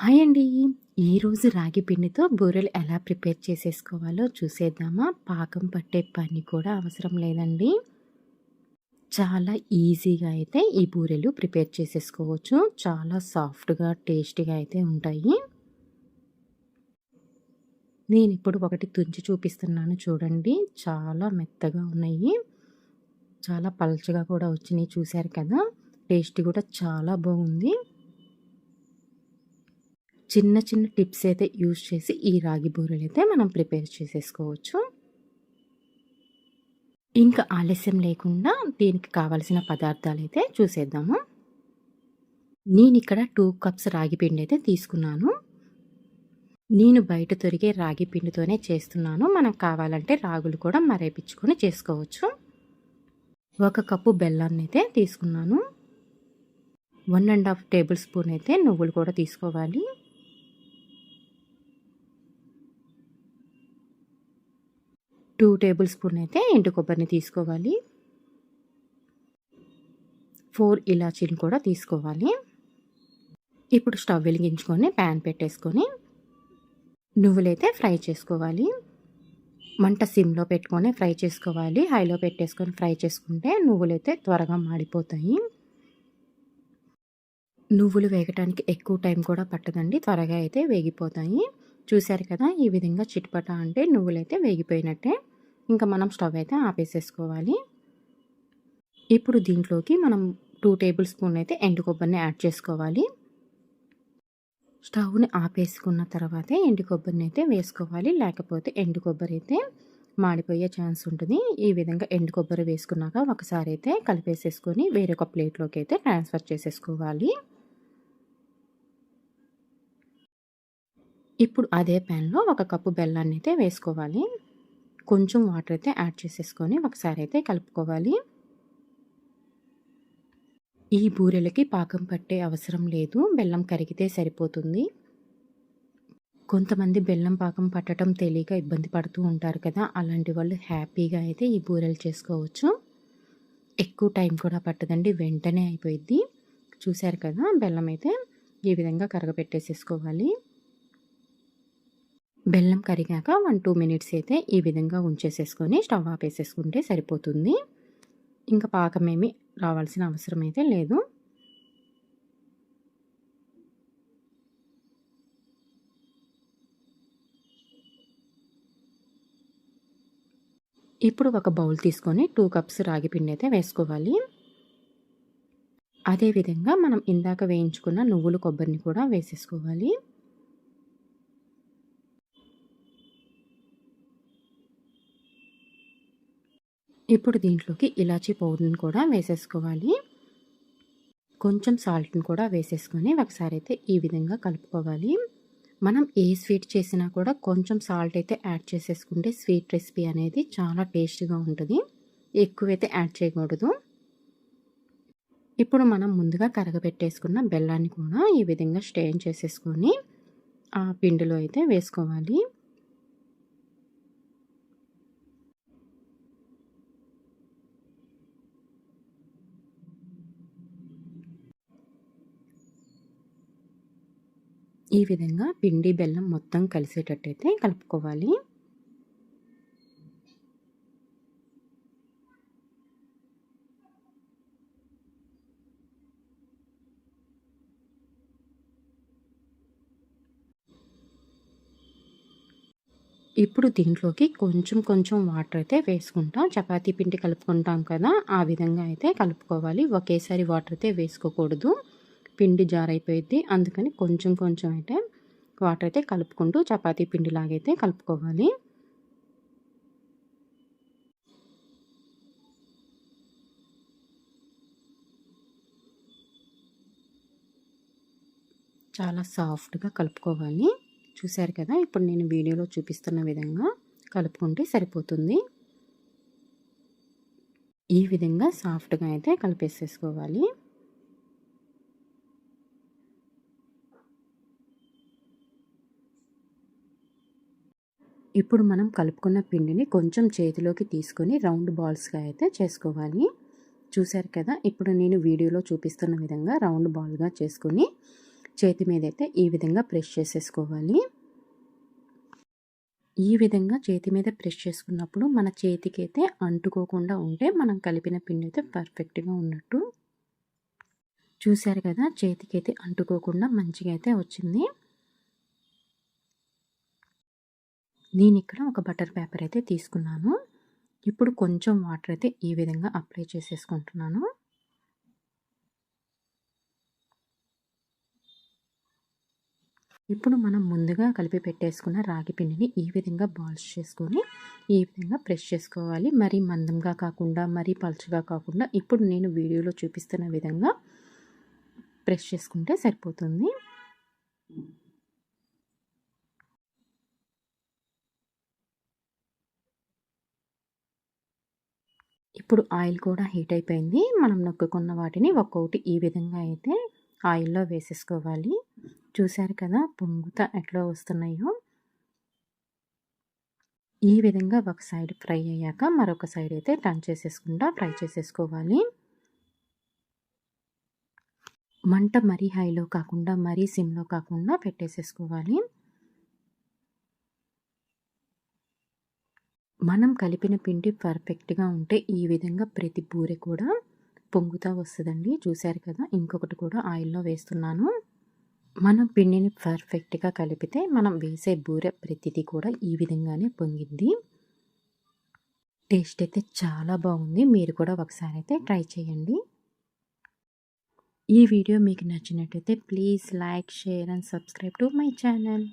Hi అండి. ఈరోజు రాగి పిండితో బూరెలు ఎలా ప్రిపేర్ చేసేసుకోవాలో చూసేద్దామా? పాకం పట్టే పని కూడా అవసరం లేదండి. చాలా ఈజీగా అయితే ఈ బూరెలు ప్రిపేర్ చేసేసుకోవచ్చు. చాలా సాఫ్ట్గా టేస్టీగా అయితే ఉంటాయి. నేను ఇప్పుడు ఒకటి తుంచి చూపిస్తున్నాను చూడండి. చాలా మెత్తగా ఉన్నాయి. చాలా పల్చగా కూడా వచ్చినాయి చూశారు కదా. టేస్ట్ కూడా చాలా బాగుంది. చిన్న చిన్న టిప్స్ అయితే యూజ్ చేసి ఈ రాగి బూరెలు అయితే మనం ప్రిపేర్ చేసేసుకోవచ్చు. ఇంకా ఆలస్యం లేకుండా దీనికి కావలసిన పదార్థాలు అయితే చూసేద్దాము. నేను ఇక్కడ టూ కప్స్ రాగి పిండి అయితే తీసుకున్నాను. నేను బయట తొరిగే రాగి పిండితోనే చేస్తున్నాను. మనకు కావాలంటే రాగులు కూడా మరేపించుకొని చేసుకోవచ్చు. ఒక కప్పు బెల్లాన్ని అయితే తీసుకున్నాను. One and half tablespoon అయితే నువ్వులు కూడా తీసుకోవాలి. టూ టేబుల్ స్పూన్ అయితే ఎండు కొబ్బరిని తీసుకోవాలి. ఫోర్ ఇలాచీని కూడా తీసుకోవాలి. ఇప్పుడు స్టవ్ వెలిగించుకొని ప్యాన్ పెట్టేసుకొని నువ్వులైతే ఫ్రై చేసుకోవాలి. మంట సిమ్లో పెట్టుకొని ఫ్రై చేసుకోవాలి. హైలో పెట్టేసుకొని ఫ్రై చేసుకుంటే నువ్వులైతే త్వరగా మాడిపోతాయి. నువ్వులు వేగటానికి ఎక్కువ టైం కూడా పట్టదండి. త్వరగా అయితే వేగిపోతాయి. చూశారు కదా ఈ విధంగా చిట్పట అంటే నువ్వులైతే వేగిపోయినట్టే. ఇంకా మనం స్టవ్ అయితే ఆపేసేసుకోవాలి. ఇప్పుడు దీంట్లోకి మనం టూ టేబుల్ స్పూన్ అయితే ఎండు కొబ్బరిని యాడ్ చేసుకోవాలి. స్టవ్ని ఆపేసుకున్న తర్వాతే ఎండు కొబ్బరిని అయితే వేసుకోవాలి. లేకపోతే ఎండు కొబ్బరి అయితే మాడిపోయే ఛాన్స్ ఉంటుంది. ఈ విధంగా ఎండు కొబ్బరి వేసుకున్నాక ఒకసారి అయితే కలిపేసేసుకొని వేరొక ప్లేట్లోకి అయితే ట్రాన్స్ఫర్ చేసేసుకోవాలి. ఇప్పుడు అదే ప్యాన్లో ఒక కప్పు బెల్లాన్ని అయితే వేసుకోవాలి. కొంచెం వాటర్ అయితే యాడ్ చేసేసుకొని ఒకసారి అయితే కలుపుకోవాలి. ఈ బూరెలకి పాకం పట్టే అవసరం లేదు. బెల్లం కరిగితే సరిపోతుంది. కొంతమంది బెల్లం పాకం పట్టడం తెలియక ఇబ్బంది పడుతూ ఉంటారు కదా అలాంటి వాళ్ళు హ్యాపీగా అయితే ఈ బూరెలు చేసుకోవచ్చు. ఎక్కువ టైం కూడా పట్టదండి వెంటనే అయిపోయిద్ది. చూశారు కదా బెల్లం అయితే ఈ విధంగా కరగపెట్టేసేసుకోవాలి. బెల్లం కరిగాక వన్ టూ మినిట్స్ అయితే ఈ విధంగా ఉంచేసేసుకొని స్టవ్ ఆపేసేసుకుంటే సరిపోతుంది. ఇంకా పాకమేమి రావాల్సిన అవసరం అయితే లేదు. ఇప్పుడు ఒక బౌల్ తీసుకొని టూ కప్స్ రాగి పిండి అయితే వేసుకోవాలి. అదేవిధంగా మనం ఇందాక వేయించుకున్న నువ్వులు కొబ్బరిని కూడా వేసేసుకోవాలి. ఇప్పుడు దీంట్లోకి ఇలాచీ పౌడర్ని కూడా వేసేసుకోవాలి. కొంచెం సాల్ట్ని కూడా వేసేసుకొని ఒకసారి అయితే ఈ విధంగా కలుపుకోవాలి. మనం ఏ స్వీట్ చేసినా కూడా కొంచెం సాల్ట్ అయితే యాడ్ చేసేసుకుంటే స్వీట్ రెసిపీ అనేది చాలా టేస్ట్గా ఉంటుంది. ఎక్కువైతే యాడ్ చేయకూడదు. ఇప్పుడు మనం ముందుగా కరగబెట్టేసుకున్న బెల్లాన్ని కూడా ఈ విధంగా స్టేన్ చేసేసుకొని ఆ పిండిలో అయితే వేసుకోవాలి. ఈ విధంగా పిండి బెల్లం మొత్తం కలిసేటట్టయితే కలుపుకోవాలి. ఇప్పుడు దీంట్లోకి కొంచెం కొంచెం వాటర్ అయితే వేసుకుంటాం. చపాతీ పిండి కలుపుకుంటాం కదా ఆ విధంగా అయితే కలుపుకోవాలి. ఒకేసారి వాటర్ అయితే వేసుకోకూడదు. పిండి జారైపోయిద్ది. అందుకని కొంచెం కొంచెం అయితే వాటర్ అయితే కలుపుకుంటూ చపాతీ పిండిలాగైతే కలుపుకోవాలి. చాలా సాఫ్ట్గా కలుపుకోవాలి. చూశారు కదా ఇప్పుడు నేను వీడియోలో చూపిస్తున్న విధంగా కలుపుకుంటే సరిపోతుంది. ఈ విధంగా సాఫ్ట్గా అయితే కలిపేసేసుకోవాలి. ఇప్పుడు మనం కలుపుకున్న పిండిని కొంచెం చేతిలోకి తీసుకొని రౌండ్ బాల్స్గా అయితే చేసుకోవాలి. చూశారు కదా? ఇప్పుడు నేను వీడియోలో చూపిస్తున్న విధంగా రౌండ్ బాల్గా చేసుకొని చేతి మీద అయితే ఈ విధంగా ప్రెస్ చేసేసుకోవాలి. ఈ విధంగా చేతి మీద ప్రెస్ చేసుకున్నప్పుడు మన చేతికైతే అంటుకోకుండా ఉంటే మనం కలిపిన పిండి అయితే పర్ఫెక్ట్గా ఉన్నట్టు. చూశారు కదా? చేతికైతే అంటుకోకుండా మంచిగా అయితే వచ్చింది. నేను ఇక్కడ ఒక బటర్ పేపర్ అయితే తీసుకున్నాను. ఇప్పుడు కొంచెం వాటర్ అయితే ఈ విధంగా అప్లై చేసేసుకుంటున్నాను. ఇప్పుడు మనం ముందుగా కలిపి పెట్టేసుకున్న రాగి పిండిని ఈ విధంగా బాల్స్ చేసుకొని ఈ విధంగా ప్రెస్ చేసుకోవాలి. మరీ మందంగా కాకుండా మరీ పలుచగా కాకుండా ఇప్పుడు నేను వీడియోలో చూపిస్తున్న విధంగా ప్రెస్ చేసుకుంటే సరిపోతుంది. ఇప్పుడు ఆయిల్ కూడా హీట్ అయిపోయింది. మనం నొక్కుకున్న వాటిని ఒక్కొక్కటి ఈ విధంగా అయితే ఆయిల్లో వేసేసుకోవాలి. చూశారు కదా పొంగుత ఎట్లా వస్తున్నాయో. ఈ విధంగా ఒక సైడ్ ఫ్రై అయ్యాక మరొక సైడ్ అయితే టర్న్ చేసేసుకుంటా ఫ్రై చేసేసుకోవాలి. మంట మరీ హైలో కాకుండా మరీ సిమ్లో కాకుండా పెట్టేసేసుకోవాలి. మనం కలిపిన పిండి పర్ఫెక్ట్గా ఉంటే ఈ విధంగా ప్రతి బూరె కూడా పొంగుతా వస్తుందండి. చూశారు కదా? ఇంకొకటి కూడా ఆయిల్లో వేస్తున్నాను. మనం పిండిని పర్ఫెక్ట్గా కలిపితే మనం వేసే బూరె ప్రతిదీ కూడా ఈ విధంగానే పొంగింది. టేస్ట్ అయితే చాలా బాగుంది. మీరు కూడా ఒకసారి అయితే ట్రై చేయండి. ఈ వీడియో మీకు నచ్చినట్టయితే please like share and subscribe to my channel.